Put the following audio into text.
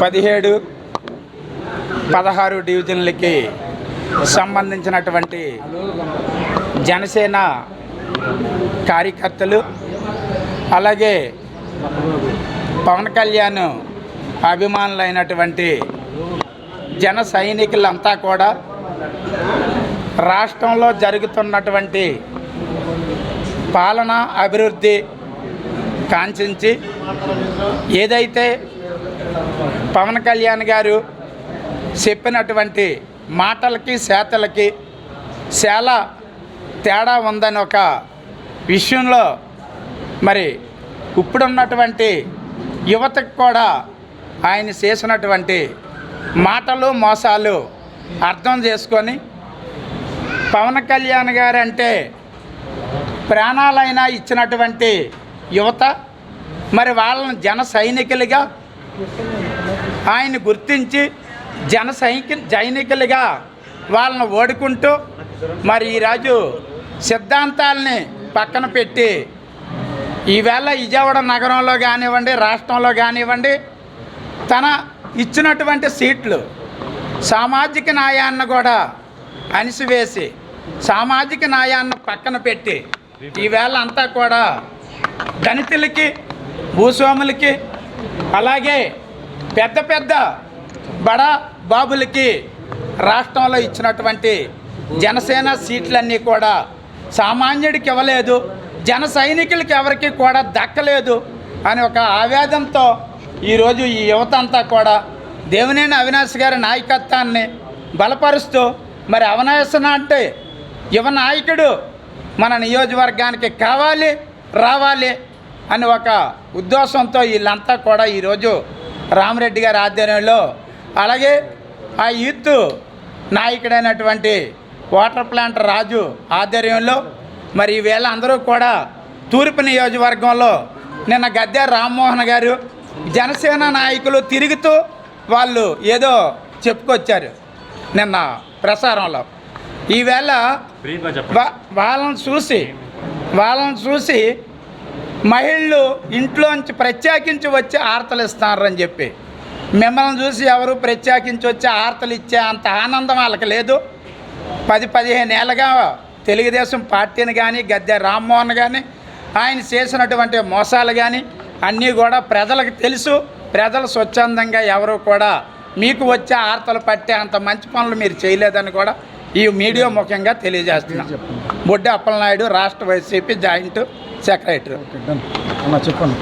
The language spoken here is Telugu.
పదిహేడు పదహారు డివిజన్లకి సంబంధించినటువంటి జనసేన కార్యకర్తలు అలాగే పవన్ కళ్యాణ్ అభిమానులైనటువంటి జన సైనికులంతా కూడా రాష్ట్రంలో జరుగుతున్నటువంటి పాలన అభివృద్ధి కాంక్షించి ఏదైతే పవన్ కళ్యాణ్ గారు చెప్పినటువంటి మాటలకి చేతలకి చాలా తేడా ఉందని ఒక విషయంలో మరి ఇప్పుడున్నటువంటి యువతకు కూడా ఆయన చేసినటువంటి మాటలు మోసాలు అర్థం చేసుకొని పవన్ కళ్యాణ్ గారు అంటే ప్రాణాలైనా ఇచ్చినటువంటి యువత మరి వాళ్ళని జన సైనికులుగా ఆయన గుర్తించి జన సైకి సైనికులుగా వాళ్ళని ఓడుకుంటూ మరి ఈరోజు సిద్ధాంతాలని పక్కన పెట్టి ఈవేళ విజయవాడ నగరంలో కానివ్వండి రాష్ట్రంలో కానివ్వండి తన ఇచ్చినటువంటి సీట్లు సామాజిక న్యాయాన్ని కూడా అణిసివేసి సామాజిక న్యాయాన్ని పక్కన పెట్టి ఈవేళ అంతా కూడా దళితులకి భూస్వాములకి అలాగే పెద్ద పెద్ద బడా బాబులకి రాష్ట్రంలో ఇచ్చినటువంటి జనసేన సీట్లన్నీ కూడా సామాన్యుడికి ఇవ్వలేదు జన సైనికులకి ఎవరికి కూడా దక్కలేదు అని ఒక ఆవేదంతో ఈరోజు ఈ యువత అంతా కూడా దేవినేని అవినాష్ గారి నాయకత్వాన్ని బలపరుస్తూ మరి అవినాశన అంటే యువ నాయకుడు మన నియోజకవర్గానికి కావాలి రావాలి అని ఒక ఉద్దేశంతో వీళ్ళంతా కూడా ఈరోజు రామరెడ్డి గారి ఆధ్వర్యంలో అలాగే ఆ యూత్ నాయకుడైనటువంటి వాటర్ ప్లాంట్ రాజు ఆధ్వర్యంలో మరి ఈవేళ అందరూ కూడా తూర్పు నియోజకవర్గంలో నిన్న గద్దె రామ్మోహన్ గారు జనసేన నాయకులు తిరుగుతూ వాళ్ళు ఏదో చెప్పుకొచ్చారు నిన్న ప్రసారంలో. ఈవేళ వాళ్ళని చూసి వాళ్ళని చూసి మహిళలు ఇంట్లోంచి ప్రత్యేకించి వచ్చి ఆర్తలు ఇస్తారని చెప్పి. మిమ్మల్ని చూసి ఎవరు ప్రత్యేకించి వచ్చి ఆర్తలు ఇచ్చే అంత ఆనందం వాళ్ళకి లేదు. పది పదిహేను ఏళ్ళగా తెలుగుదేశం పార్టీని కానీ గద్దె రామ్మోహన్ కానీ ఆయన చేసినటువంటి మోసాలు కానీ అన్నీ కూడా ప్రజలకు తెలుసు. ప్రజలు స్వచ్ఛందంగా ఎవరు కూడా మీకు వచ్చే ఆర్తలు పట్టే అంత మంచి పనులు మీరు చేయలేదని కూడా ఈ మీడియా ముఖ్యంగా తెలియజేస్తున్నాం. బొడ్డి అప్పలనాయుడు రాష్ట్ర వైసీపీ జాయింట్ సెక్రటరీ. చెప్పండి.